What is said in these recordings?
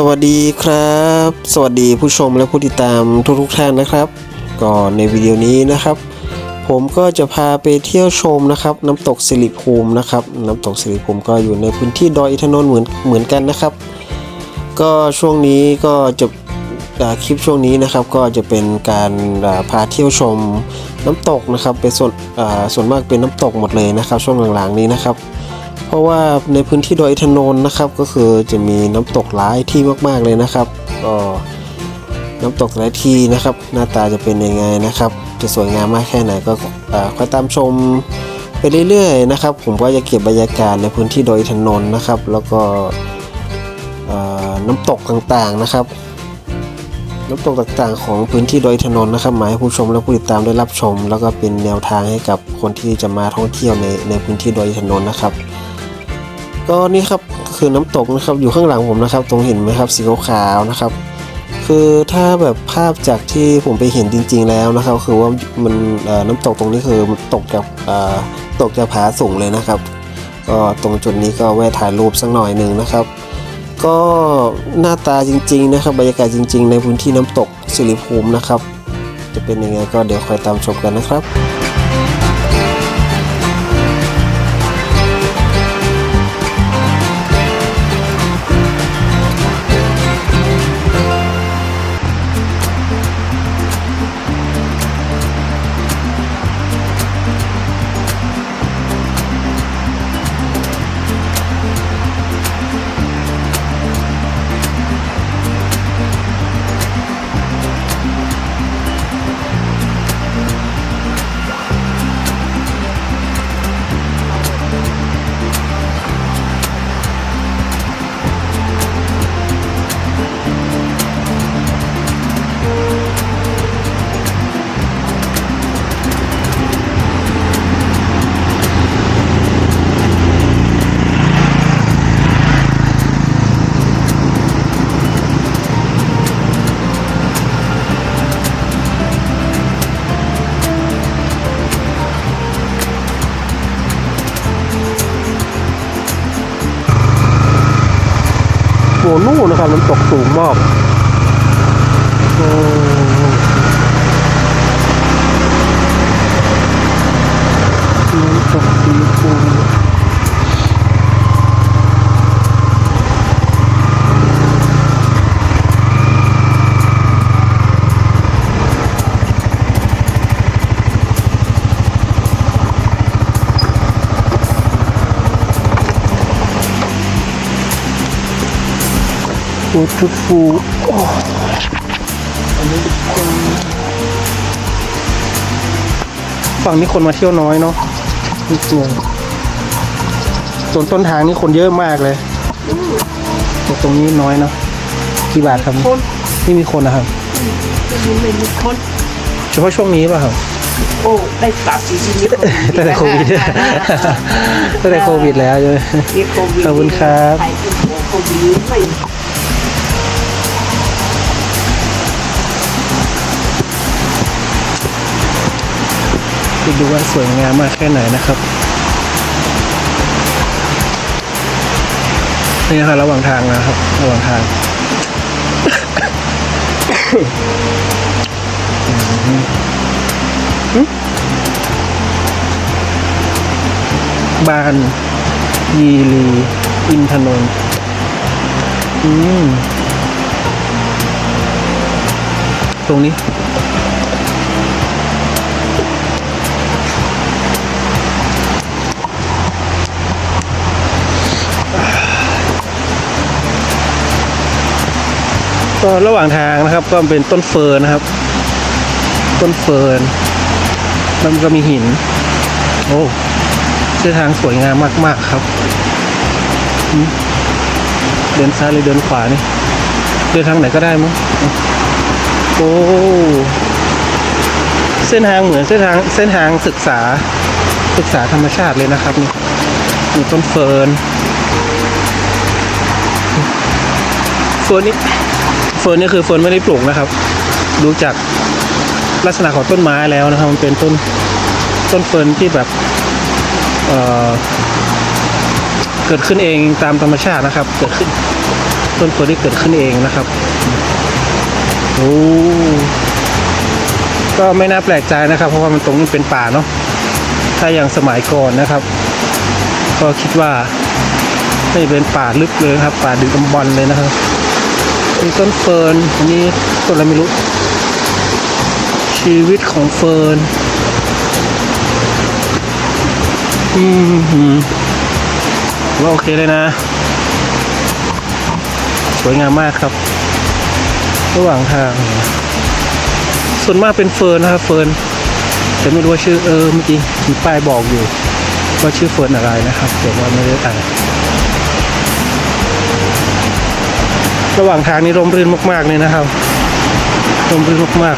สวัสดีครับ สวัสดีผู้ชมและผู้ติดตามทุกๆท่านนะครับก็ในวิดีโอนี้นะครับ ผมก็จะพาไปเที่ยวชมนะครับ น้ำตกสิริภูมินะครับ น้ำตกสิริภูมิก็อยู่ในพื้นที่ดอยอินทนนท์เหมือนเหมือนกันนะครับ ก็ช่วงนี้ก็จะคลิปช่วงนี้นะครับ ก็จะเป็นการาพาเที่ยวชมน้ำตกนะครับเป็นส่วนส่วนมากเป็นน้ำตกหมดเลยนะครับ ช่วงหลังๆนี้นะครับ เพราะว่าในพื้นที่ดอยอินทนนท์นะครับ ก็คือจะมีน้ำตกหลายที่มากๆเลยนะครับ ก็น้ำตกหลายที่นะครับ หน้าตาจะเป็นยังไงนะครับ จะสวยงามมากแค่ไหนก็คอยตามชมไปเรื่อยๆนะครับ ผมก็จะเก็บบรรยากาศในพื้นที่ดอยอินทนนท์นะครับ แล้วก็น้ำตกต่างๆนะครับน้ำตกต่างๆของพื้นที่ดอยอินทนน์นะครับหมายให้ผู้ชมและผู้ติดตามได้รับชม แล้วก็เป็นแนวทางให้กับคนที่จะมาท่องเที่ยวในในพื้นที่ดอยอินทนน์นะครับ ก็นี่ครับคือน้ำตกนะครับอยู่ข้างหลังผมนะครับ ตรงเห็นไหมครับสีขาวๆนะครับ คือถ้าแบบภาพจากที่ผมไปเห็นจริง ๆ แล้วนะครับ คือว่ามันน้ำตกตรงนี้คือมันตกจากตกจากผาสูงเลยนะครับ ก็ตรงจุดนี้ก็แวะถ่ายรูปสักหน่อยหนึ่งนะครับ ก็หน้าตาจริง ๆ นะครับ บรรยากาศจริง ๆ ในพื้นที่น้ำตกสิริภูมินะครับ จะเป็นยังไงก็เดี๋ยวคอยตามชมกันนะครับ น้ำตกสูงมากโอ้น้ำตกสีฟู โอ้ทุกฟูโอ้อันนี้คนฝั่งนี้คนมาเที่ยวน้อยเนาะนิดเดียวส่วนต้นทางนี่คนเยอะมากเลยแต่ตรงนี้น้อยเนาะกี่บาทครับคนนี่มีคนนะครับมีไม่มีคนเฉพาะช่วงนี้ป่ะครับโอ้ได้ปรับสีนี้ตั้งแต่โควิดตั้งแต่โควิดแล้วใช่ไหมมีโควิดขอบคุณครับ ครเป็นหัวโควิดไม่ไปดูว่าสวยงามมากแค่ไหนนะครับนี่นะครับระหว่างทางนะครับ ระหว่างทางบานยีรีอินทนนท์ตรงนี้ ก็ระหว่างทางนะครับ ก็เป็นต้นเฟิร์นนะครับ ต้นเฟิร์นแล้วมันก็มีหิน โอ้เส้นทางสวยงามมากๆครับ เดินซ้ายหรือเดินขวานี่เดินทางไหนก็ได้มั้งโอ้เส้นทางเหมือนเส้นทางเส้นทางศึกษาศึกษาธรรมชาติเลยนะครับนี่มีต้นเฟิร์นเฟิร์นนี่เฟิร์นนี่คือเฟิร์นไม่ได้ปลูกนะครับ ดูจากลักษณะของต้นไม้แล้วนะครับ มันเป็นต้นต้นเฟิร์นที่แบบเเกิดขึ้นเองตามธรรมชาตินะครับ เกิดขึ้น ต้นเฟิร์นที่เกิดขึ้นเองนะครับโอ้ก็ไม่น่าแปลกใจนะครับ เพราะว่ามันตรงนี้เป็นป่าเนาะถ้าอย่างสมัยก่อนนะครับ ก็คิดว่าไม่เป็นป่าลึกเลยครับ ป่าดึกดำบรรเลยนะครับ มีต้นเฟิร์นอันนี้ต้นอะไรไม่รู้ ชีวิตของเฟิร์นอืมหืมว่าโอเคเลยนะ สวยงามมากครับ ระหว่างทาง ส่วนมากเป็นเฟิร์นนะครับเฟิร์นแต่ไม่รู้ว่าชื่อเออเมื่อกี้มีป้ายบอกอยู่ว่าชื่อเฟิร์นอะไรนะครับแต่ว่าไม่ได้อ่าน ระหว่างทางนี้ร่มรื่นมาก ๆ เลยนะครับร่มรื่นมาก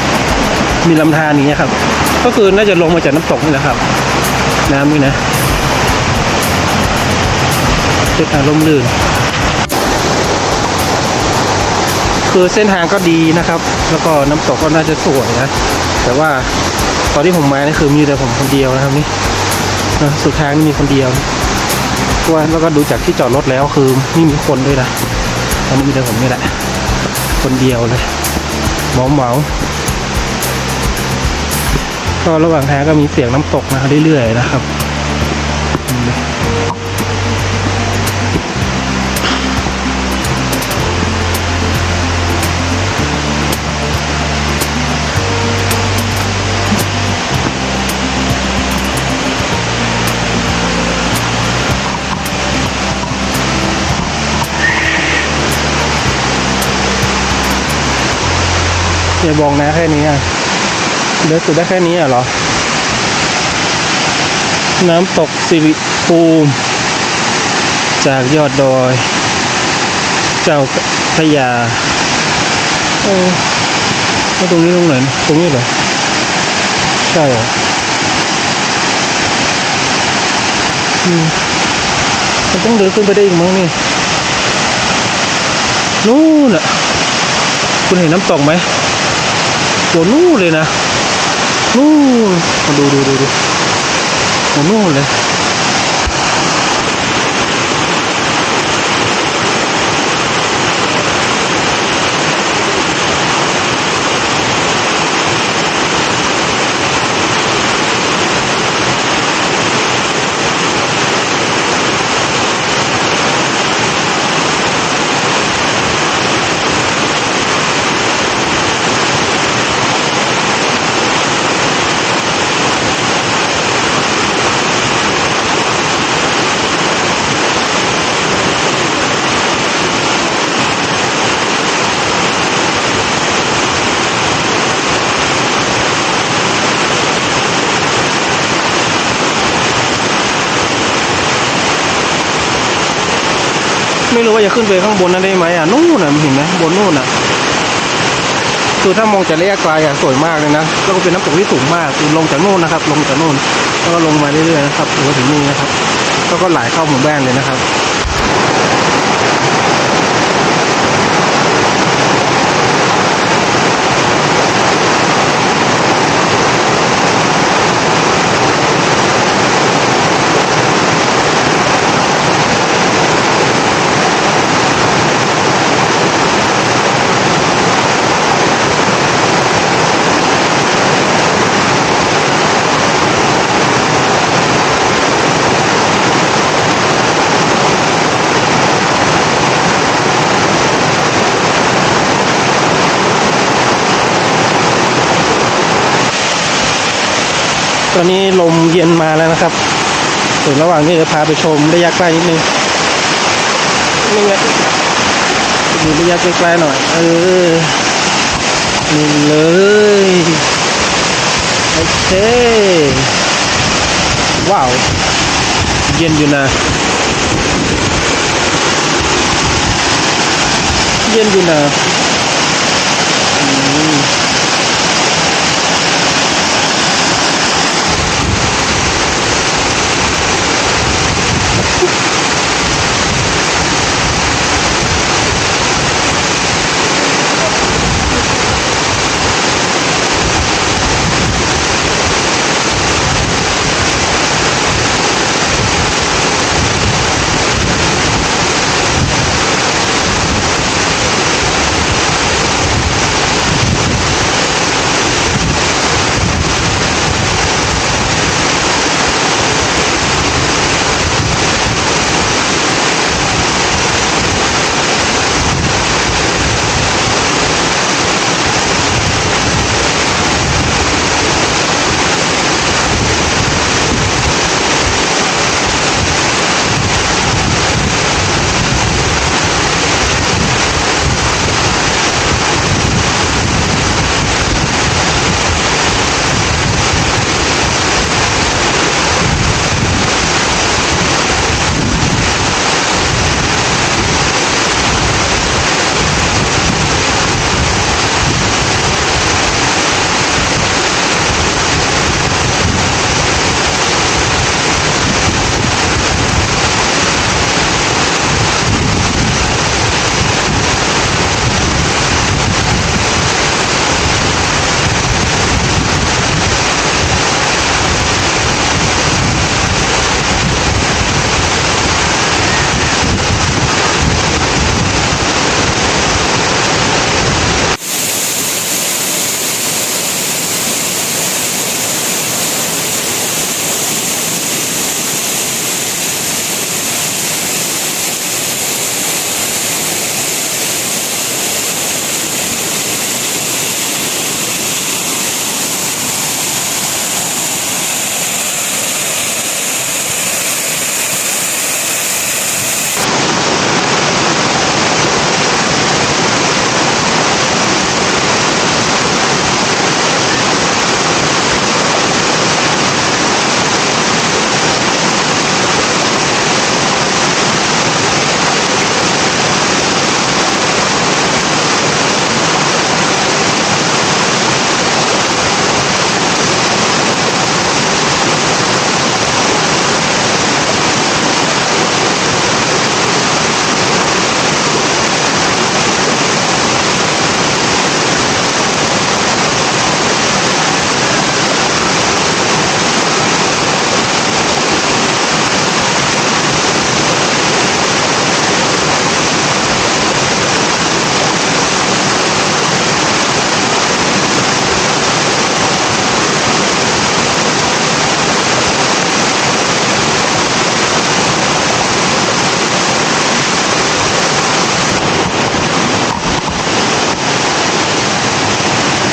ๆ มีลำธารอย่างเงี้ยครับ ก็คือน่าจะลงมาจากน้ำตกนี่แหละครับ น้ำนี่นะเส้นทางร่มรื่น คือเส้นทางก็ดีนะครับ แล้วก็น้ำตกก็น่าจะสวยนะ แต่ว่าตอนที่ผมมานี่คือมีแต่ผมคนเดียวนะครับนี่สุดทางนี่มีคนเดียว ว่าแล้วก็ดูจากที่จอดรถแล้วคือไม่มีคนด้วยนะตอนนี้มีแต่ผมนี่แหละ คนเดียวเลยเหมาเมาๆก็ระหว่างทางก็มีเสียงน้ำตกมาเรื่อยๆนะครับ อย่าบอกนะแค่นี้อะเดินสุดได้แค่นี้อะเหรอ น้ำตกสิริภูมิ จากยอดดอย เจ้าพะยาเออแล้วตรงนี้ตรงไหนตรงนี้เหรอ ใช่เหรออืมมันต้องเดินขึ้นไปได้อีกมั้งนี่นู่นอะ คุณเห็นน้ำตกไหม ตัวนู่นเลยนะนู่นมาดูดูดูดูตัวนู่นเลย ขึ้นไปข้างบนนั้นได้ไหมอะนู่นน่ะเห็นไหมบนนู่นน่ะคือถ้ามองจากระยะไกลอะสวยมากเลยนะแล้วก็เป็นน้ำตกที่สูงมากคือลงจากนู่นนะครับ ลงจากนู่นแล้วก็ลงมาเรื่อยๆนะครับถึงถึงนี่นะครับแล้วก็ไหลเข้าหมู่บ้านเลยนะครับ อนนี้ลมเย็นมาแล้วนะครับส่วนระหว่างนี้จะพาไปชมระยะใกล้นิดนึงนี่ไงดูระยะใกล้ๆหน่อย เออนี่เลยโอเคว้าว เย็นอยู่นะ เย็นอยู่นะ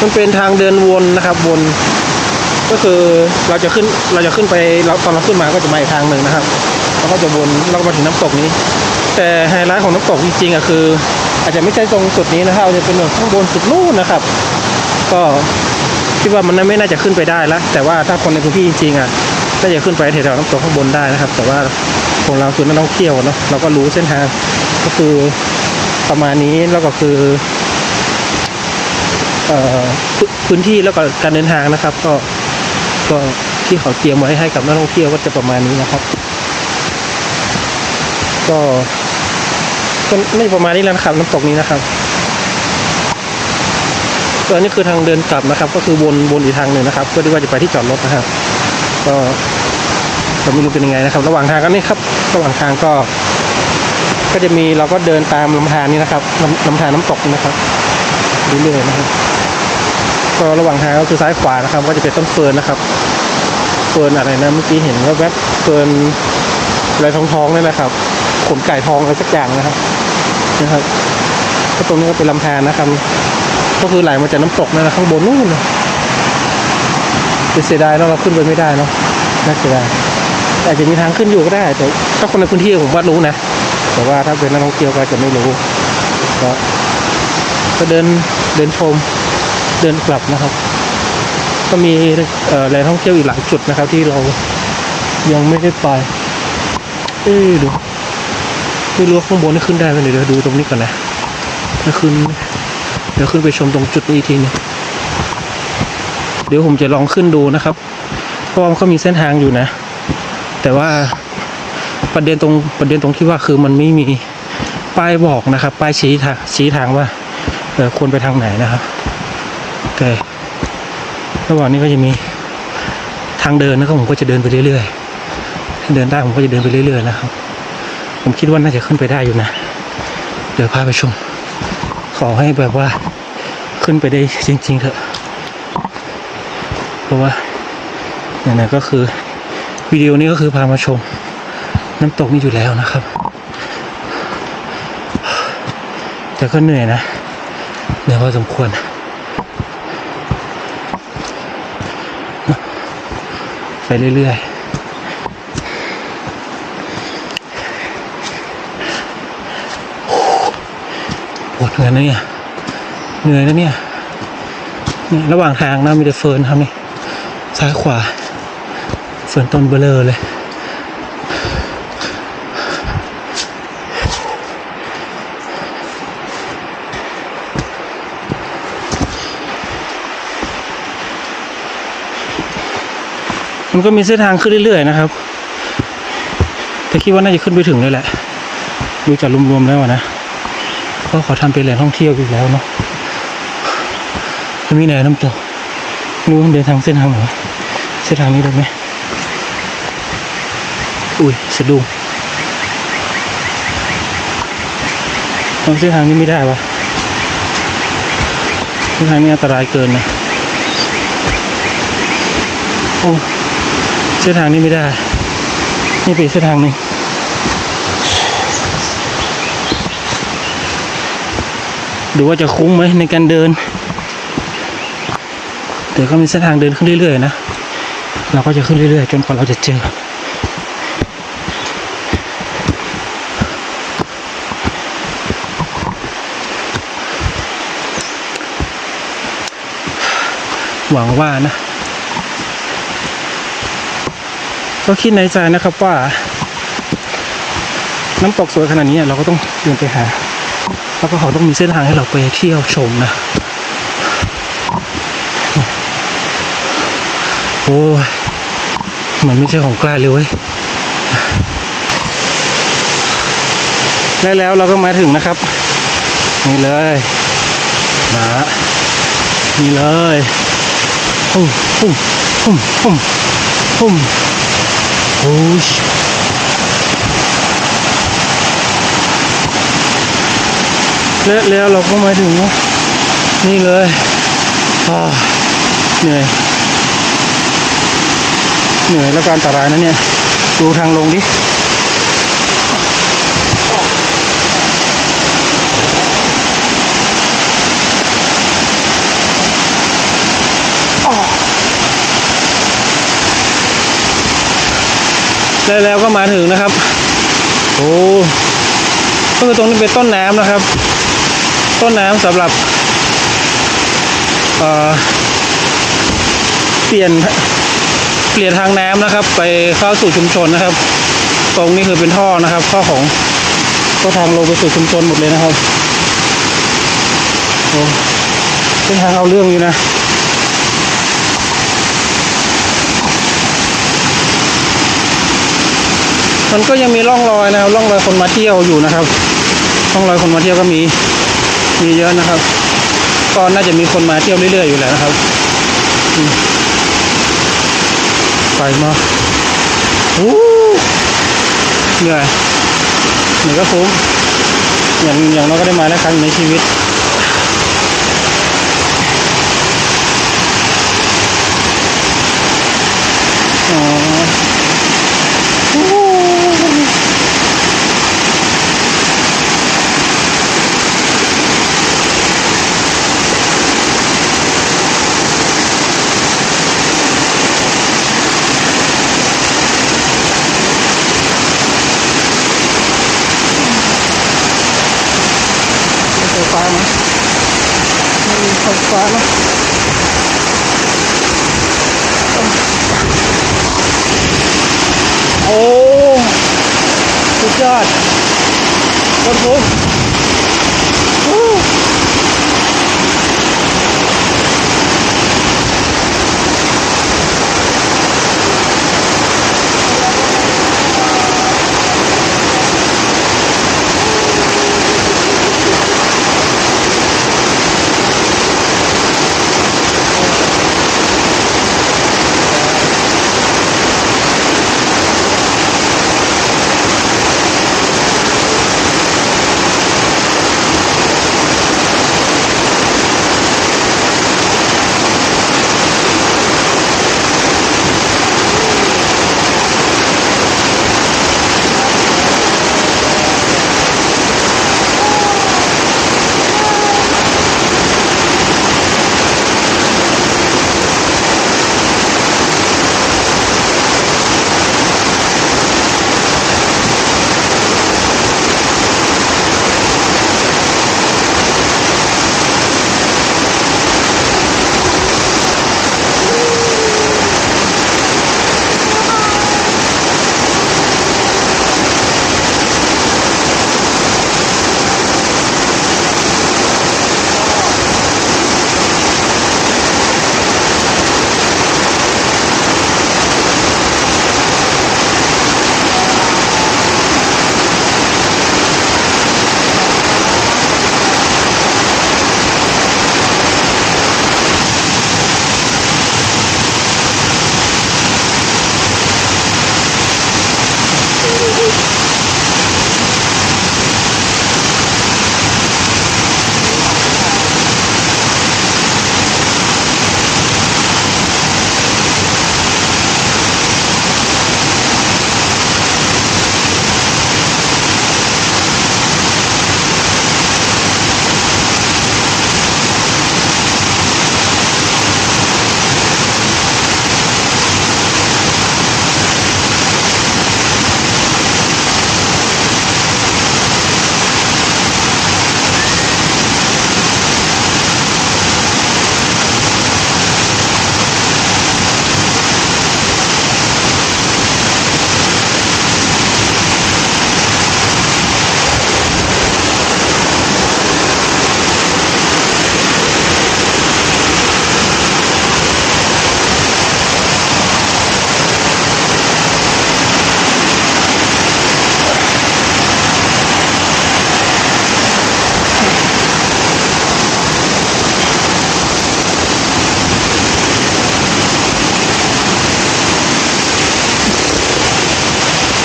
มันเป็นทางเดินวนนะครับวนก็คือเราจะขึ้นเราจะขึ้นไปเราตอนเราขึ้นมาก็จะมาอีกทางหนึ่งนะครับแล้วก็จะวนแล้วก็มาถึงน้ำตกนี้ แต่ไฮไลท์ของน้ำตกจริงๆอะคือ อาจจะไม่ใช่ตรงจุดนี้นะครับอาจจะเป็นแบบข้างบนจุดนู้นนะครับ ก็คิดว่ามันไม่น่าจะขึ้นไปได้แล้วแต่ว่าถ้าคนในพื้นที่จริงๆอะน่าจะขึ้นไปแถวๆน้ำตกข้างบนได้นะครับ แต่ว่าของเราคือนักท่องเที่ยวเนาะเราก็รู้เส้นทางก็คือประมาณนี้แล้วก็คือ พื้นที่แล้วก็การเดินทางนะครับ ก็ก็ที่เขาเตรียมไว้ให้กับนักท่องเที่ยวก็จะประมาณนี้นะครับ ก็ก็ไม่ประมาณนี้แล้วนะครับน้ำตกนี้นะครับก็อันนี้คือทางเดินกลับนะครับ ก็คือวนวนอีกทางหนึ่งนะครับ เพื่อที่ว่าจะไปที่จอดรถนะครับ ก็ก็ไม่รู้เป็นยังไงนะครับ ระหว่างทางก็นี่ครับ ระหว่างทางก็ ก็จะมีเราก็เดินตามลำธารนี้นะครับลำลำธารน้ำตกนะครับเรื่อยๆนะครับ ก็ระหว่างทางก็คือซ้ายขวานะครับ ก็จะเป็นต้นเฟิร์นนะครับ เฟิร์นอะไรนะเมื่อกี้เห็นว่าแวบเฟิร์นอะไรทองทองๆนี่แหละครับขนไก่ทองอะไรสักอย่างนะครับนะครับก็ตรงนี้ก็เป็นลำธารนะครับ ก็คือไหลมาจากน้ำตกนั่นแหละข้างบนนู่นเลยเป็นเสียดายเนาะเราขึ้นไปไม่ได้เนาะน่าเสียดายแต่อาจจะมีทางขึ้นอยู่ก็ได้ แต่ถ้าคนในพื้นที่ผมว่ารู้นะแต่ว่าถ้าเป็นนักท่องเที่ยวก็จะไม่รู้ก็ก็เดินเดินชม เดินกลับนะครับ ก็มีอ่อแหล่งท่องเที่ยวอีกหลายจุดนะครับ ที่เรายังไม่ได้ไป เอ้ดูไม่รู้ว่าข้างบนนี่ขึ้นได้ไหมเดี๋ยวดูตรงนี้ก่อนนะถ้าขึ้นเดี๋ยวขึ้นไปชมตรงจุดนี้ทีนึงเดี๋ยวผมจะลองขึ้นดูนะครับ เพราะว่ามันก็มีเส้นทางอยู่นะ แต่ว่าประเด็นตรงประเด็นตรงที่ว่าคือมันไม่มีป้ายบอกนะครับ ป้ายชี้ทางชี้ทางว่าควรไปทางไหนนะครับ โอเคระหว่างนี้ก็จะมีทางเดินนะครับผมก็จะเดินไปเรื่อยๆเดินได้ผมก็จะเดินไปเรื่อยๆนะครับ ผมคิดว่าน่าจะขึ้นไปได้อยู่นะ เดี๋ยวพาไปชม ขอให้แบบว่าขึ้นไปได้จริง ๆเถอะ เพราะว่าเนี่ยๆก็คือวิดีโอนี้ก็คือพามาชม น้ำตกนี่อยู่แล้วนะครับ แต่ก็เหนื่อยนะเหนื่อยพอสมควร ไปเรื่อยๆปวดเหนื่อยนะเนี่ย เหนื่อยนะเนี่ยนี่ระหว่างทางนะมีแต่เฟิร์นครับนี่ซ้ายขวา เฟิร์นต้นเบลอเลย ก็มีเส้นทางขึ้นเรื่อยๆนะครับ แต่คิดว่าน่าจะขึ้นไปถึงเลยแหละ ดูจากรวมๆแล้วนะก็ขอทำเป็นแหล่งท่องเที่ยวอีกแล้วเนาะจะมีไหนน้ำตกรู้ว่ามันเดินทางเส้นทางไหนเส้นทางนี้ได้ไหมอุ้ยสะดุ้งทางเส้นทางนี้ไม่ได้วะเส้นทางนี้อันตรายเกินนะโอ้ เส้นทางนี้ไม่ได้ นี่เป็นเส้นทางหนึงดูว่าจะคุ้มไหมในการเดินแต่ก็มีเส้นทางเดินขึ้นเรื่อยๆนะ เราก็จะขึ้นเรื่อยๆ จนกว่าเราจะเจอ หวังว่านะ ก็คิดในใจนะครับว่า น้ำตกสวยขนาดนี้เราก็ต้องเดินไปหา แล้วก็เขาต้องมีเส้นทางให้เราไปเที่ยวชมนะโอ้มันไม่ใช่ของกล้าเลยเว้ยได้แล้วเราก็มาถึงนะครับ นี่เลยนะนี่เลย พุ่มพุ่มพุ่มพุ่มพุ่ม push และแล้วเราก็มาถึง นี่เลยอ่าเหนื่อย เหนื่อยแล้วการอันตรายนะเนี่ย ดูทางลงดิ แล้วแล้วก็มาถึงนะครับ โอ้ก็คือตรงนี้เป็นต้นน้ำนะครับ ต้นน้ำสำหรับเเปลี่ยนเปลี่ยนทางน้ำนะครับ ไปเข้าสู่ชุมชนนะครับ ตรงนี้คือเป็นท่อนะครับท่อของก็ทางลงไปสู่ชุมชนหมดเลยนะครับโอ้เป็นทางเอาเรื่องอยู่นะ มันก็ยังมีร่องรอยนะครับร่องรอยคนมาเที่ยวอยู่นะครับร่องรอยคนมาเที่ยวก็มีมีเยอะนะครับ ก็น่าจะมีคนมาเที่ยวเรื่อยๆอยู่แหละนะครับไปมาโอ้เหนื่อยเหนื่อยก็คุ้มอย่างอย่างน้อยก็ได้มาแล้วครั้งในชีวิตอ๋อ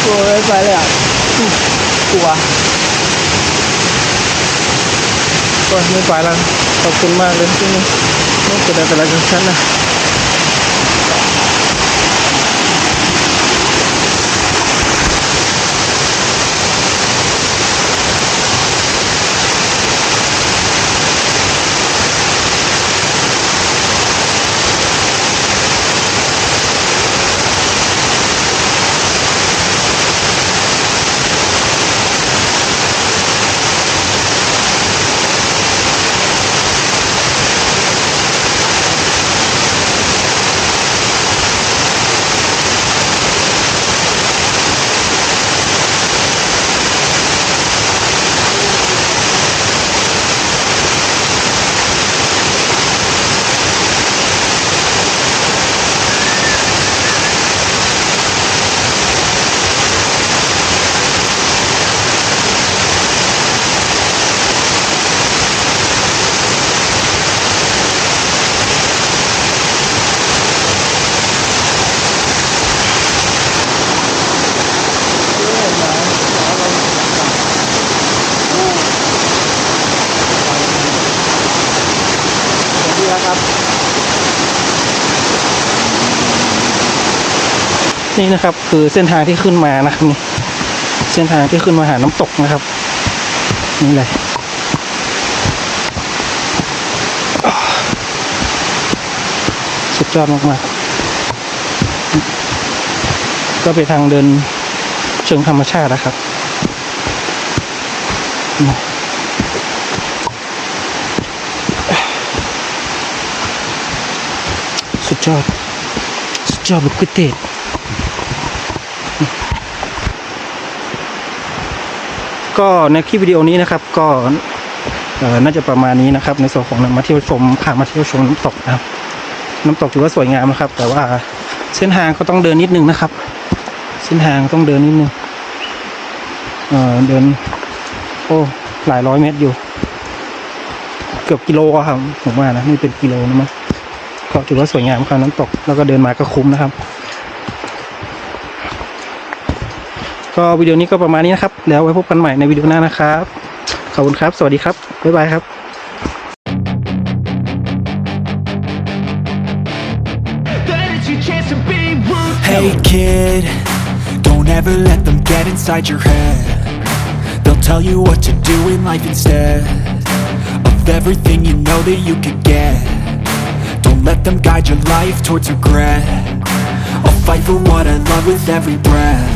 กลัวไปเลยอะอืมกลัวก็ไม่ไปแล้วขอบคุณมากเลยที่นี่ไม่เป็นอะไรกับฉันนะ นี่นะครับ คือเส้นทางที่ขึ้นมานะครับนี่เส้นทางที่ขึ้นมาหาน้ำตกนะครับ นี่เลยสุดยอดมากๆก็ไปนทางเดินเชิงธรรมชาตินะครับสุดยอดสุดยอดลูกก๋วยเต๋ยว ก็ในคลิปวิดีโอนี้นะครับ ก็น่าจะประมาณนี้นะครับ ในส่วนของมาเที่ยวชมพามาเที่ยวชมน้ำตกนะครับ น้ำตกถือว่าสวยงามนะครับ แต่ว่าเส้นทางก็ต้องเดินนิดนึงนะครับ เส้นทางต้องเดินนิดนึงเออเดิน โอ้หลายร้อยเมตรอยู่ เกือบกิโลครับผมว่านะนี่เป็นกิโลนะมั้งก็ถือว่าสวยงามครับน้ำตกแล้วก็เดินมาก็คุ้มนะครับ ก็วิดีโอนี้ก็ประมาณนี้นะครับ แล้วไว้พบกันใหม่ในวิดีโอหน้านะครับ ขอบคุณครับ สวัสดีครับ บ๊ายบายครับ Hey kid, don't ever let them get inside your head. They'll tell you what to do in life instead of everything you know that you could get. Don't let them guide your life towards regret. I'll fight for what I love with every breath.